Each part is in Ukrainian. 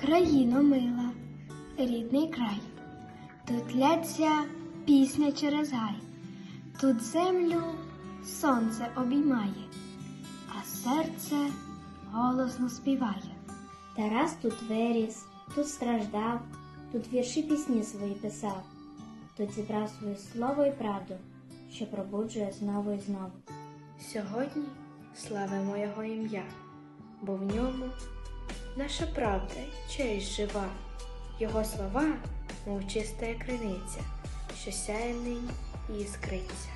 Країно мила, рідний край, тут ляться пісня через гай, тут землю сонце обіймає, а серце голосно співає. Тарас тут виріс, тут страждав, тут вірші пісні свої писав, тут зібрав своє слово і правду, що пробуджує знову і знову. Сьогодні славимо Його ім'я, бо в ньому наша правда честь жива, Його слова, мов чиста криниця, що сяє нині і іскриться.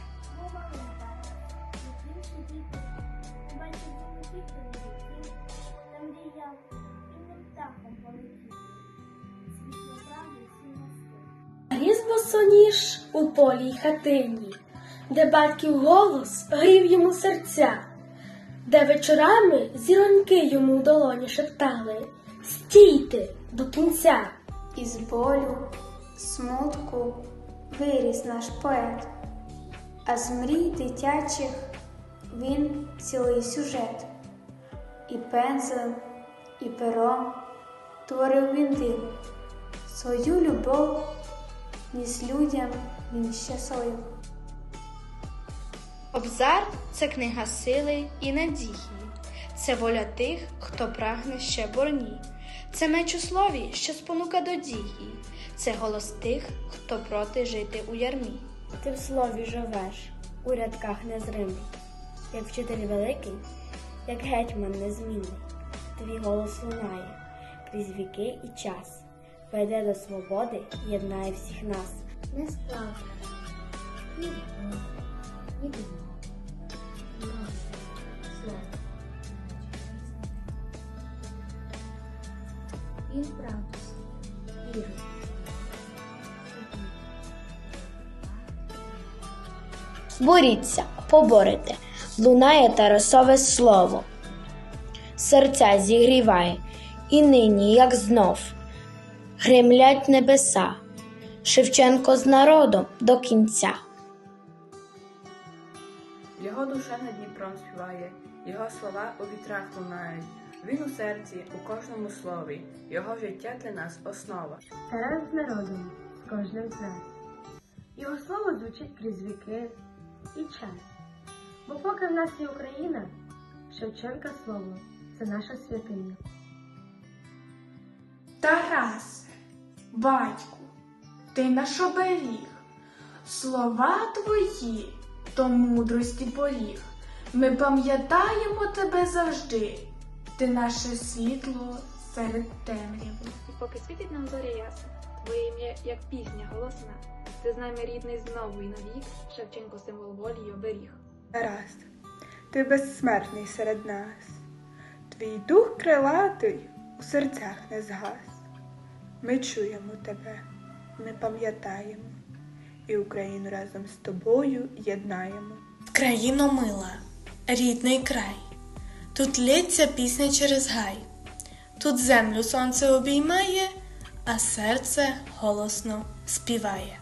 Ріс босоніж у полі й хатині, де батьків голос грів йому серця, де вечорами зіроньки йому в долоні шептали Стійте до кінця. Із болю, смутку виріс наш поет, а з мрій дитячих він цілий сюжет. І пензлем, і пером творив він диво, свою любов ніс людям він щасливо. Обзар це книга сили і надії, це воля тих, хто прагне ще борні, це меч у слові, що спонука до дії, це голос тих, хто проти жити у ярмі. Ти в слові живеш, у рядках незримий, як вчитель великий, як гетьман незмінний. Твій голос лунає крізь віки і час, веде до свободи, єднає всіх нас. Не справді, Боріться, поборете, лунає Тарасове слово. Серця зігріває, і нині, як знов, гремлять небеса, Шевченко з народом до кінця. Його душа над Дніпром співає, його слова у вітрах лунають. Він у серці, у кожному слові, його життя для нас основа. Тарас з народом, з кожним з нас. Його слово звучить крізь віки і час. Бо поки в нас є Україна, Шевченка слово це наша святиня. Тарасе, батьку, ти наш оберіг, слова твої то мудрості поріг. Ми пам'ятаємо тебе завжди, ти наше світло серед темряви. І поки світить нам зоря ясна, твоє ім'я, як пісня голосна, ти з нами рідний знову і навік, Шевченко символ волі й оберіг. Тарас, ти безсмертний серед нас, твій дух крилатий у серцях не згас. Ми чуємо тебе, ми пам'ятаємо, і Україну разом з тобою єднаємо. Країно мила, рідний край, тут лється пісня через гай, тут землю сонце обіймає, а серце голосно співає.